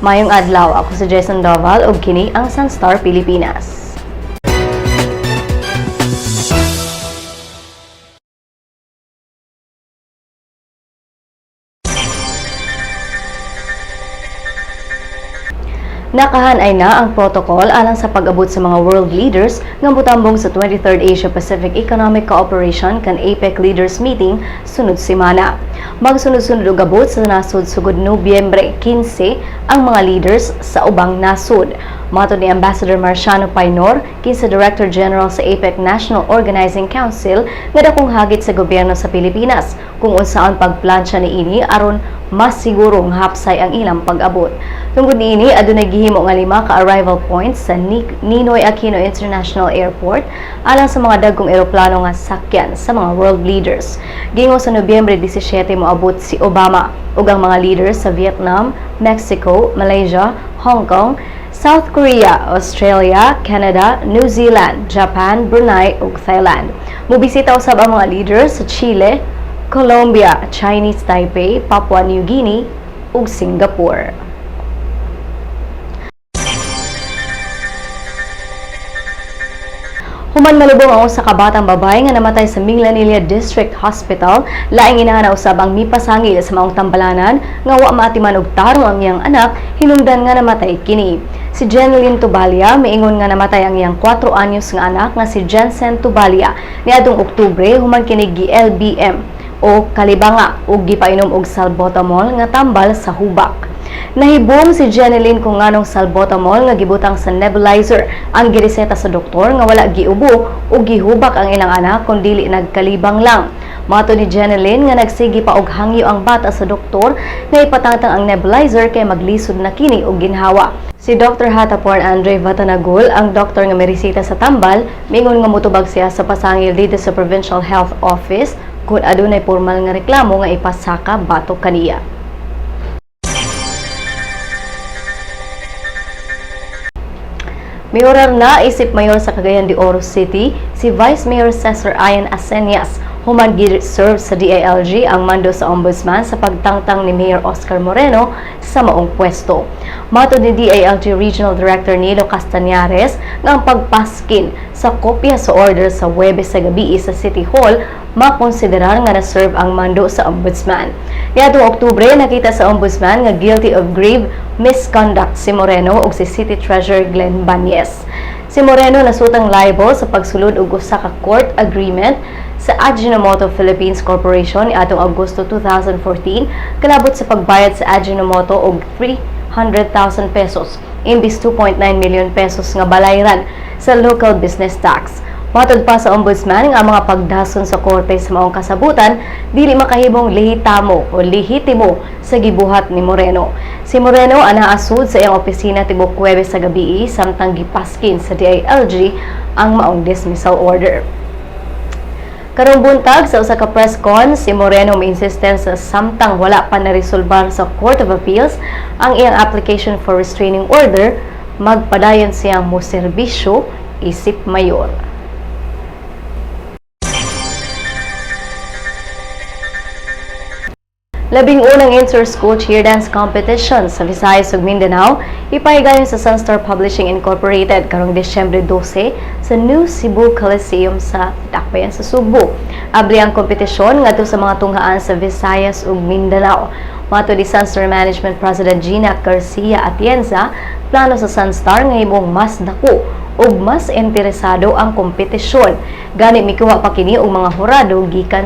Mayong adlaw, ako si Jason Doval ug kini ang Sunstar Pilipinas. Nakahan ay na ang protocol alang sa pag-abot sa mga world leaders nga butambong sa 23rd Asia Pacific Economic Cooperation kan APEC Leaders Meeting sunod semana. Magsunod-sunod og abot sa nasod sugod Nobyembre 15 ang mga leaders sa ubang nasod. Mato ni Ambassador Marciano Painor, kinsa Director General sa APEC National Organizing Council, nga dakong hagit sa gobyerno sa Pilipinas kung unsaon pagplansya ni ini aron mas sigurong hapsay ang ilang pag-abot. Tungkol niini, adunay gihimo nga lima ka arrival points sa Ni- Ninoy Aquino International Airport alang sa mga dagkong eroplano nga sakyan sa mga world leaders. Gingo sa Nobyembre 17 moabot si Obama ug ang mga leaders sa Vietnam, Mexico, Malaysia, Hong Kong, South Korea, Australia, Canada, New Zealand, Japan, Brunei ug Thailand. Mubisita usab ang mga leaders sa Chile, Colombia, Chinese Taipei, Papua New Guinea ug Singapore. Human malubong ang usa ka batang babae nga namatay sa Minglanilla District Hospital, laing inana usab ang mipasangil sa maong tambalanan nga wa maatiman og tarong ang iyang anak hinungdan nga namatay kini. Si Jeneline Tubalia miingon nga namatay ang iyang 4 anyos nga anak nga si Jensen Tubalia niadtong Oktubre human kini GLBM o kalibanga ug gipainom og salbutamol nga tambal sa hubak. Nahibong si Jeneline kung nganong salbutamol nga gibutang sa nebulizer ang gireseta sa doktor nga wala giubo o gihubak ang ilang anak kun dili nagkalibang lang. Mato ni Jeneline nga nagsigi pa og hangyo ang bata sa doktor nga ipatangtang ang nebulizer kay maglisod na kini og ginhawa. Si Dr. Hataporn Andre Vatanagul, ang doktor nga merisita sa tambal, mingon nga mutubag siya sa pasangil dito sa Provincial Health Office kung adunay formal nga reklamo nga ipasaka batok kaniya. Mayoral na isip mayor sa Cagayan de Oro City si Vice Mayor Cesar Ayan Asenias human serve sa DILG ang mando sa ombudsman sa pagtangtang ni Mayor Oscar Moreno sa maong pwesto. Mato ni DILG Regional Director Nilo Castañares nga ang pagpaskin sa kopya sa order sa Webes sa gabi sa City Hall makonsiderar nga na-serve ang mando sa ombudsman. Niadtong Oktubre nakita sa ombudsman nga guilty of grave misconduct si Moreno ug si City Treasurer Glenn Banyes. Si Moreno nasutang liable sa pagsulod og usa ka court agreement sa Ajinomoto Philippines Corporation ni atong Agosto 2014 kalabot sa pagbayad sa Ajinomoto og 300,000 pesos imbis 2.9 million pesos nga balayran sa local business tax. Matod pa sa ombudsman nga mga pagdason sa korte sa maong kasabutan dili makahibong lehitamo o lehitimo sa gibuhat ni Moreno. Si Moreno anaasud sa iyang opisina tibok Huwebes sa gabi samtang gipaskin sa DILG ang maong dismissal order. Karong buntag sa usa ka press con, si Moreno miinsiste sa samtang wala pa naresolbar sa Court of Appeals ang iyang application for restraining order, magpadayon siyang mo serbisyo isip mayor. Labing unang inter-school cheer dance competition sa Visayas ug Mindanao ipahigayon sa Sunstar Publishing Incorporated karong Desyembre 12 sa New Cebu Coliseum sa Dakbayan sa Subo. Abli ang kompetisyon ngadto sa mga tunghaan sa Visayas ug Mindanao. Mato ni Sunstar Management President Gina Garcia Atienza, plano sa Sunstar nga himong mas dako ug mas interesado ang kompetisyon. Gani mikuha pa kini og mga hurado gikan